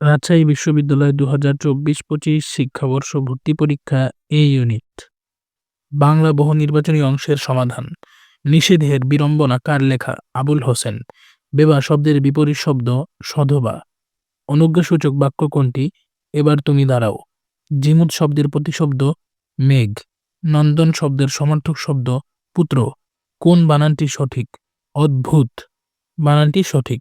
রাজশাহী বিশ্ববিদ্যালয় দু হাজার চব্বিশ পঁচিশ শিক্ষাবর্ষ ভর্তি পরীক্ষা এ ইউনিট। বাংলা বহু নির্বাচনী অংশের সমাধান। নিষেধের বিড়ম্বনা কার লেখা? আবুল হোসেন। বেবা শব্দের বিপরীত শব্দ, সধবা। অনুজ্ঞাসূচক বাক্য কোনটি? এবার তুমি দাঁড়াও। জিমুদ শব্দের প্রতিশব্দ, মেঘ। নন্দন শব্দের সমার্থক শব্দ, পুত্র। কোন বানানটি সঠিক? অদ্ভুত। বানানটি সঠিক।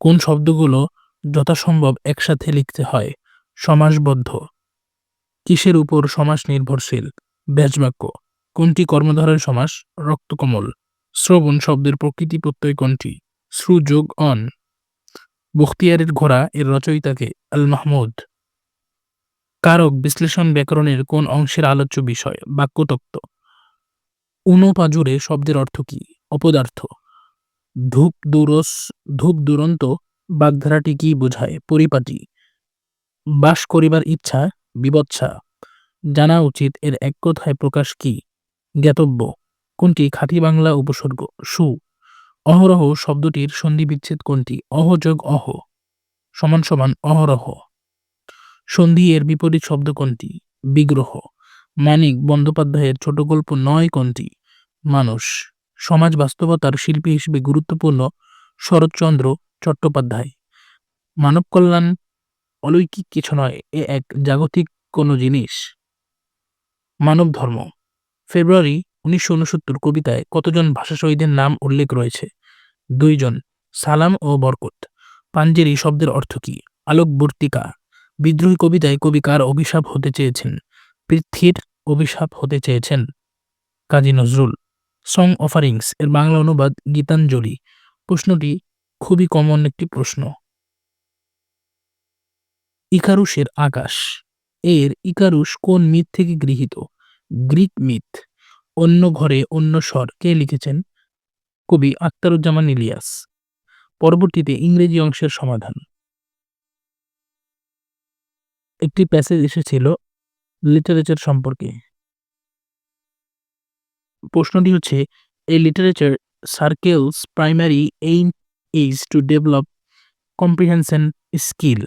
কোন শব্দগুলো যথাসম্ভব একসাথে লিখতে হয়, সমাসবদ্ধ। কিসের উপর সমাস নির্ভরশীল? ব্যাজবাক্য কোনটি কর্মধারের সমাস? রক্তকমল, শ্রবণ শব্দের প্রকৃতি প্রত্যয় কোনটি? শ্রু যোগ অন। বখতিয়ারের ঘোড়া এর রচয়িতাকে আল মাহমুদ কারক বিশ্লেষণ ব্যাকরণের কোন অংশের আলোচ্য বিষয়? বাক্যতত্ত্ব। উনপাজুরে শব্দের অর্থ কি? অপদার্থ। ধূপ দুরস, ধূপ দুরন্ত বাগধারাটি কি বোঝায়? পরিপাটি। বাস করিবার ইচ্ছা, বিবৎসা। জানা উচিত এর এক কথায় প্রকাশ কি? জ্ঞাতব্য। কোনটি খাঁটি বাংলা উপসর্গ? সু। অহরহ শব্দটির সন্ধি বিচ্ছেদ কোনটি অহযোগ অহ। সমান সমান অহরহ। সন্ধি এর বিপরীত শব্দ কোনটি? বিগ্রহ। মানিক বন্দ্যোপাধ্যায়ের ছোট গল্প নয় কোনটি? মানুষ সমাজ বাস্তবতার শিল্পী হিসেবে গুরুত্বপূর্ণ শরৎচন্দ্র চট্টোপাধ্যায়। মানব কল্যাণ অলৌকিক কিছু নয়, এ এক জাগতিক কোনো জিনিস। মানব ধর্ম। ফেব্রুয়ারি উনিশশো উনসত্তর কবিতায় কতজন ভাষা শহীদের নাম উল্লেখ রয়েছে? দুইজন, সালাম ও বরকত। পাঞ্জেরি শব্দের অর্থ কি? আলোকবর্তিকা বিদ্রোহী কবিতায় কবি কার অভিশাপ হতে চেয়েছেন? পৃথ্বীর অভিশাপ হতে চেয়েছেন কাজী নজরুল। সং অফারিংস এর বাংলা অনুবাদ গীতাঞ্জলি। প্রশ্নটি খুবই কমন একটি প্রশ্ন। ইকারুসের আকাশ। এর ইকারুস কোন মিথ থেকে গৃহীত? Greek myth. অন্য ঘরে অন্য স্বর কে লিখেছেন? কবি আখতারুজ্জামান ইলিয়াস। পরবর্তীতে ইংরেজি অংশের সমাধান। একটি প্যাসেজ এসেছিল লিটারেচার সম্পর্কে। প্রশ্নটি হচ্ছে, এই literature circles primary aim is to develop comprehension skill.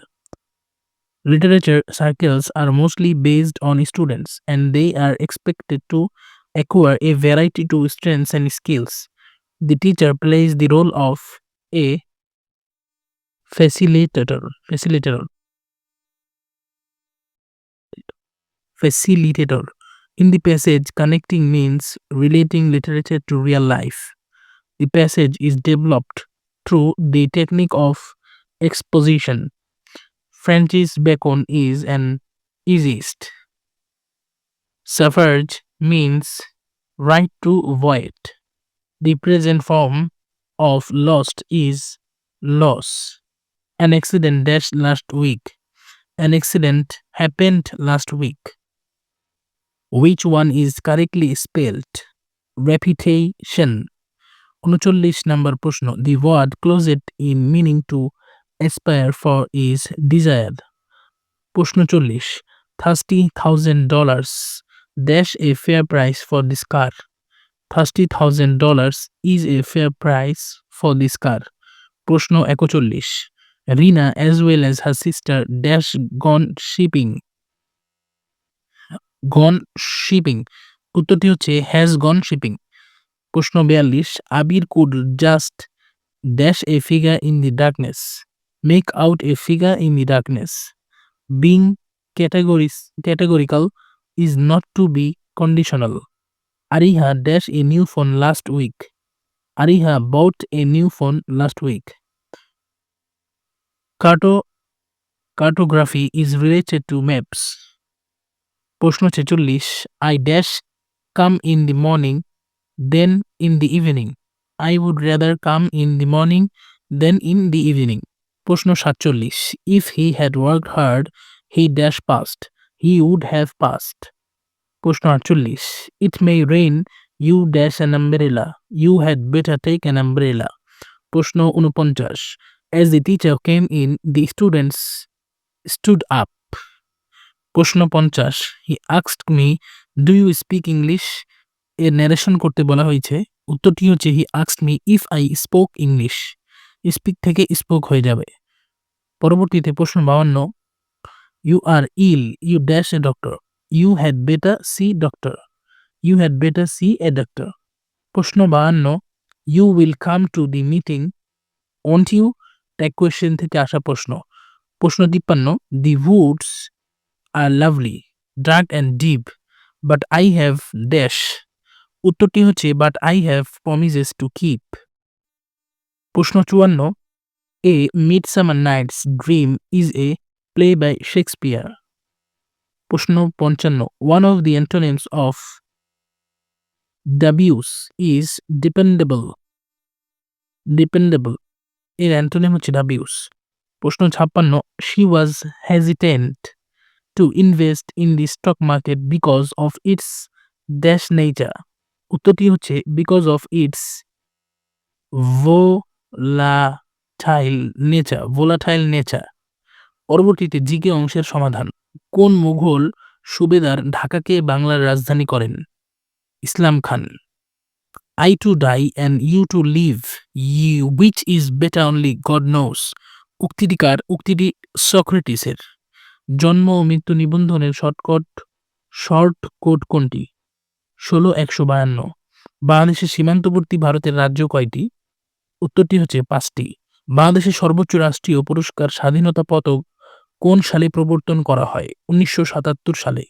Literature circles are mostly based on students and they are expected to acquire a variety of strengths and skills. The teacher plays the role of a facilitator facilitator facilitator in the passage connecting means relating literature to real life the passage is developed through the technique of exposition. Francis Bacon is an essayist. Suffrage means right to vote. The present form of lost is loss. An accident dashed last week. An accident happened last week. Which one is correctly spelled? Reputation. উনচল্লিশ number প্রশ্ন the word closed in meaning to aspire for is desire প্রশ্ন চল্লিশ thirty thousand dollars dash a fair price for this car thirty thousand dollars is a fair price for this car প্রশ্ন একচল্লিশ Rina as well as her sister dash gone shipping gone shipping উত্তরটি হচ্ছে has gone shipping প্রশ্ন বিয়াল্লিশ, Abir could just dash a figure in the darkness make out a figure in the darkness being categories categorical is not to be conditional Ariha dash a new phone last week Ariha bought a new phone last week carto cartography is related to maps প্রশ্ন ছেচল্লিশ I dash come in the morning than in the evening I would rather come in the morning than in the evening প্রশ্ন সাতচল্লিশ. If he had work hard he dash passed he would have passed প্রশ্ন আটচল্লিশ. It may rain you dash an umbrella you had better take an umbrella প্রশ্ন উনপঞ্চাশ as the teacher came in the students stood up প্রশ্ন পঞ্চাশ. He আক্সড me do you speak English এর narration করতে বলা হয়েছে, উত্তরটি হচ্ছে he আক্সড me if I spoke English speak থেকে স্পোক হয়ে যাবে। পরবর্তীতে প্রশ্ন বাউান্ন you are ill you dash a doctor you had better see doctor you had better see a doctor প্রশ্ন বাহান্ন you will come to the meeting won't you tag question থেকে আসা প্রশ্ন। প্রশ্ন তিপ্পান্ন the woods are lovely dark and deep but I have dash উত্তরটি হচ্ছে but I have promises to keep প্রশ্ন চুয়ান্ন a mid summer night's dream is a play by Shakespeare প্রশ্ন পঞ্চান্ন one of the antonyms of dubious is dependable dependable এর antonym হচ্ছে dubious প্রশ্ন ছাপ্পান্ন she was hesitant to invest in the stock market because of its dash nature উত্তরটি হচ্ছে because of its volatile nature volatile nature পরবর্তীতে GK অংশের সমাধান। কোন মুঘল সুবেদার ঢাকাকে বাংলার রাজধানী করেন? Islam Khan. I to die and you to live you which is better only God knows উক্তিটিকার উক্তিটি সক্রেটিসের। জন্ম ও মৃত্যু নিবন্ধনের শর্টকট শর্ট কোড কোনটি? ষোলো একশো বায়ান্ন। বাংলাদেশের সীমান্তবর্তী ভারতের রাজ্য কয়টি? উত্তরটি হচ্ছে পাঁচটি। বাংলাদেশের সর্বোচ্চ রাষ্ট্রীয় পুরস্কার স্বাধীনতা পদক কোন সালে প্রবর্তন করা হয়? উনিশশো সাতাত্তর সালে।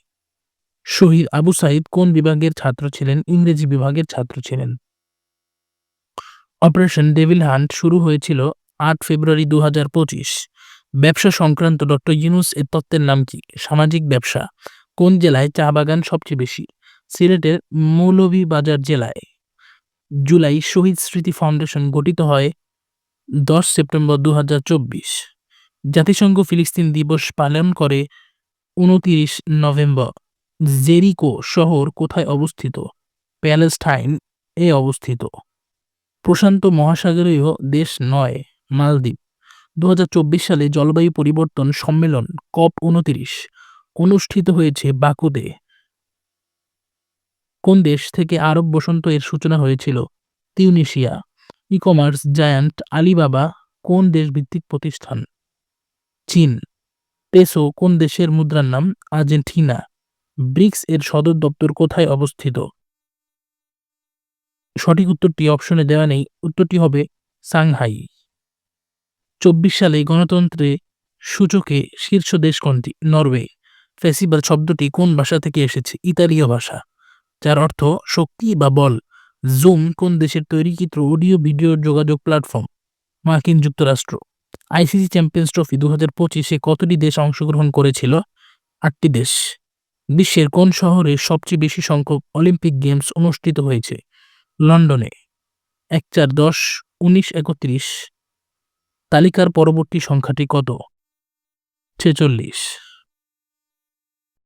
শহীদ আবু সাইদ কোন বিভাগের ছাত্র ছিলেন? ইংরেজি বিভাগের ছাত্র ছিলেন। অপারেশন ডেভিল হান্ট শুরু হয়েছিল আট ফেব্রুয়ারি দু হাজার পঁচিশ। ব্যবসা সংক্রান্ত ডক্টর ইউনুস এর তত্ত্বের নাম কি? সামাজিক ব্যবসা। কোন জেলায় চা বাগান সবচেয়ে বেশি? সিলেটের মৌলভীবাজার জেলায় জুলাই শহীদ স্মৃতি ফাউন্ডেশন গঠিত হয় দশ সেপ্টেম্বর দু হাজার চব্বিশ। জাতিসংঘ ফিলিস্তিন দিবস পালন করে উনতিরিশ নভেম্বর। জেরিকো শহর কোথায় অবস্থিত? প্যালেস্টাইন এ অবস্থিত। প্রশান্ত মহাসাগরীয় দেশ নয়, মালদ্বীপ। দু হাজার চব্বিশ সালে জলবায়ু পরিবর্তন সম্মেলন, কপ উনতিরিশ। অনুষ্ঠিত হয়েছে বাকুতে। কোন দেশ থেকে আরব বসন্ত এর সূচনা হয়েছিল? Tunisia. E commerce giant Alibaba কোন দেশ ভিত্তিক প্রতিষ্ঠান? চীন। পেসো কোন দেশের মুদ্রার নাম? আর্জেন্টিনা। ব্রিক্স এর সদর দপ্তর কোথায় অবস্থিত? সঠিক উত্তরটি অপশনে দেওয়া নেই। উত্তরটি হবে সাংহাই। চব্বিশ সালে গণতন্ত্রে সূচকে শীর্ষ দেশ কোনটি? নরওয়ে। ফেসিবাল শব্দটি কোন ভাষা থেকে এসেছে? ইতালীয় ভাষা। যার অর্থ শক্তি বা বল। জুম কোন দেশের তৈরিকৃত অডিও ভিডিও যোগাযোগ প্ল্যাটফর্ম? মার্কিন যুক্তরাষ্ট্র। আইসিসি চ্যাম্পিয়ন্স ট্রফি দু হাজার পঁচিশে কতটি দেশ অংশগ্রহণ করেছিল? আটটি দেশ। বিশ্বের কোন শহরে সবচেয়ে বেশি সংখ্যক অলিম্পিক গেমস অনুষ্ঠিত হয়েছে? লন্ডনে। এক চার দশ, উনিশ একত্রিশ। তালিকার পরবর্তী সংখ্যাটি কত? ছেচল্লিশ।